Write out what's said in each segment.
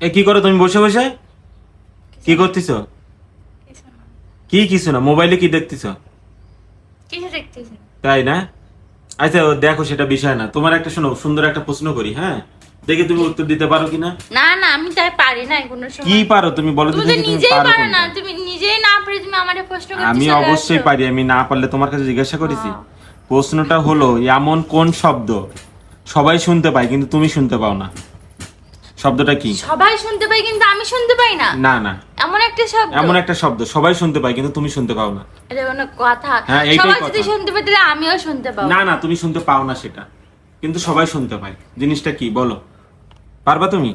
এ কি করো তুমি বসে বসে? কি করতেছ? কি কিছু না মোবাইলে কি দেখতেছ। তাই না? আচ্ছা দেখো সেটা বিষয় না। তোমার একটা শোনো সুন্দর একটা প্রশ্ন করি হ্যাঁ? দেখে তুমি উত্তর দিতে পারো কিনা? না না আমি তাই পারি না কোনো সময়। কি পারো? তুমি বলো তুমি নিজেই পারো না তুমি নিজেই না পারে তুমি আমারে প্রশ্ন করতে আমি অবশ্যই পারি আমি না পারলে তোমার কাছে জিজ্ঞাসা করেছি। হ্যাঁ। প্রশ্নটা হলো এমন কোন শব্দ? সবাই শুনতে পায় কিন্তু তুমি শুনতে পাও না। শব্দটা কি? সবাই শুনতে পাই কিন্তু আমি শুনতে পাই না। না না। এমন একটা শব্দ। এমন একটা শব্দ। সবাই শুনতে পায় কিন্তু তুমি শুনতে পাও না। এটা কোনো কথা। হ্যাঁ, এইটাই সবাই যদি কথা। শুনতে পাই তাহলে আমিও শুনতে পাবো। না না তুমি শুনতে পাও না সেটা। কিন্তু সবাই শুনতে পায়। জিনিসটা কি? বলো। পারবা তুমি?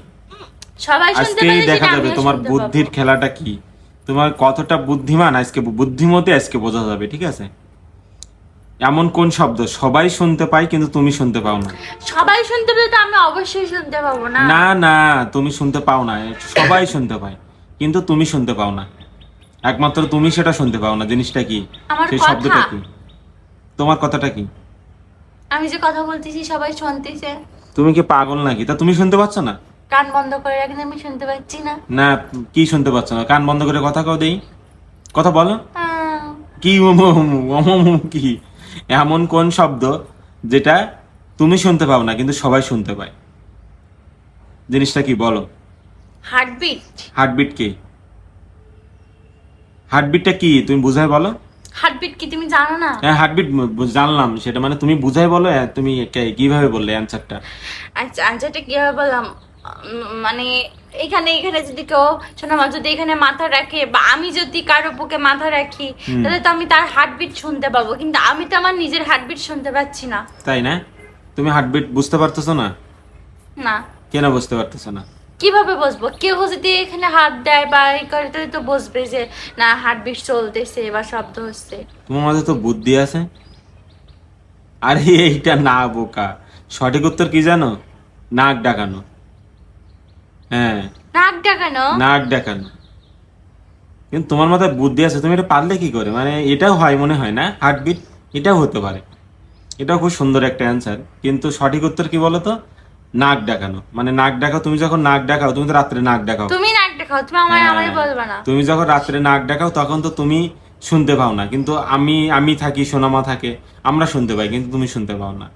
সবাই শুনতে আজকেই পাই দেখা যাবে তোমার বুদ্ধির খেলাটা কি? তোমার কতটা বুদ্ধিমান? আজকে বুদ্ধিমতে আজকে বোঝা যাবে ঠিক আছে? এমন কোন শব্দ? সবাই শুনতে পায় কিন্তু তুমি শুনতে পাও না। সবাই শুনতে পেলে তো আমি অবশ্যই শুনতে পাবো না। না না তুমি শুনতে পাও না। সবাই শুনতে পায় কিন্তু তুমি শুনতে পাও না। একমাত্র তুমি সেটা শুনতে পাও না। জিনিসটা কি? সেই শব্দটা কি? তোমার কথাটা কি? আমি যে কথা বলতেছি সবাই শুনতেছে তুমি কি পাগল নাকি? তা তুমি শুনতে পাচ্ছ না? কান বন্ধ করে রাখলে আমি শুনতে পাচ্ছি না। না কি শুনতে পাচ্ছ না? কান বন্ধ করে কথা কও দেই। কথা বলো। কি কি? এমন কোন শব্দ যেটা তুমি শুনতে পাও না কিন্তু সবাই শুনতে পায়? জিনিসটা কি বলো? হার্টবিট। হার্টবিট কি? হার্টবিটটা কি? তুমি বুঝাই বলো। হার্টবিট কি তুমি জানো না? হ্যাঁ হার্টবিট জানলাম সেটা মানে তুমি বুঝাই বলো হ্যাঁ, তুমি কীভাবে বললে অ্যান্সারটা? আচ্ছা আচ্ছাটা কীভাবে বললাম? মানে এখানে এখানে যদি কেউ শোনো মা যদি এখানে মাথা রাখে বা আমি যদি কারও বুকে মাথা রাখি তাহলে তো আমি তার হার্টবিট শুনতে পাবো। কিন্তু আমি তো আমার নিজের হার্টবিট শুনতে পাচ্ছি না। তাই না? তুমি হার্টবিট বুঝতে পারতেছো না? না। কেন বুঝতে পারতেছো না? কীভাবে বসবো কেউ যদি এখানে হাত দেয় বা এই করে তাহলে তো বসবে যে না হার্টবিট চলতেছে বা শব্দ হচ্ছে। তোমার মাঝে তো বুদ্ধি আছে? আরে এইটা না বোকা। সঠিক উত্তর কি জানো? নাক ডাকানো। হ্যাঁ। নাক ডাকানো? নাক ডাকানো। কিন্তু তোমার মাথায় বুদ্ধি আছে তুমি এটা পারলে কি করে? মানে এটাও হয় মনে হয় না? হার্টবিট এটাও হতে পারে। এটাও খুব সুন্দর একটা অ্যান্সার কিন্তু সঠিক উত্তর কি বলো তো নাক ডাকানো। মানে নাক ডাকাও তুমি যখন নাক ডাকাও তুমি তো রাত্রে নাক ডাকাও। তুমি নাক দেখাও তুমি আমার হ্যাঁ। আমারই বলবা না। তুমি যখন রাত্রে নাক ডাকাও তখন তো তুমি শুনতে পাও না। কিন্তু আমি আমি থাকি সোনামা থাকে আমরা শুনতে পাই কিন্তু তুমি শুনতে পাও না।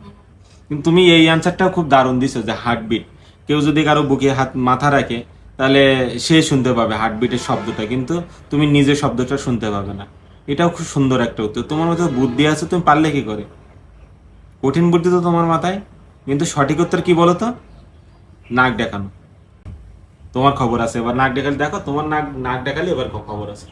কিন্তু তুমি এই অ্যান্সারটাও খুব দারুণ দিছো যে হার্টবিট কেউ যদি কারও বুকে হাত, মাথা রাখে, তাহলে সে শুনতে পাবে হার্টবিটের শব্দটা, কিন্তু তুমি নিজের শব্দটা শুনতে পাবে না। এটাও খুব সুন্দর একটা উত্তর। তোমার মধ্যে বুদ্ধি আছে, তুমি পারলে কি করে? কঠিন বুদ্ধি তো তোমার মাথায়, কিন্তু সঠিক উত্তর কি বলো তো? নাক দেখানো। তোমার খবর আছে, এবার নাক দেখালে দেখো, তোমার নাক নাক দেখালে এবার খবর আছে।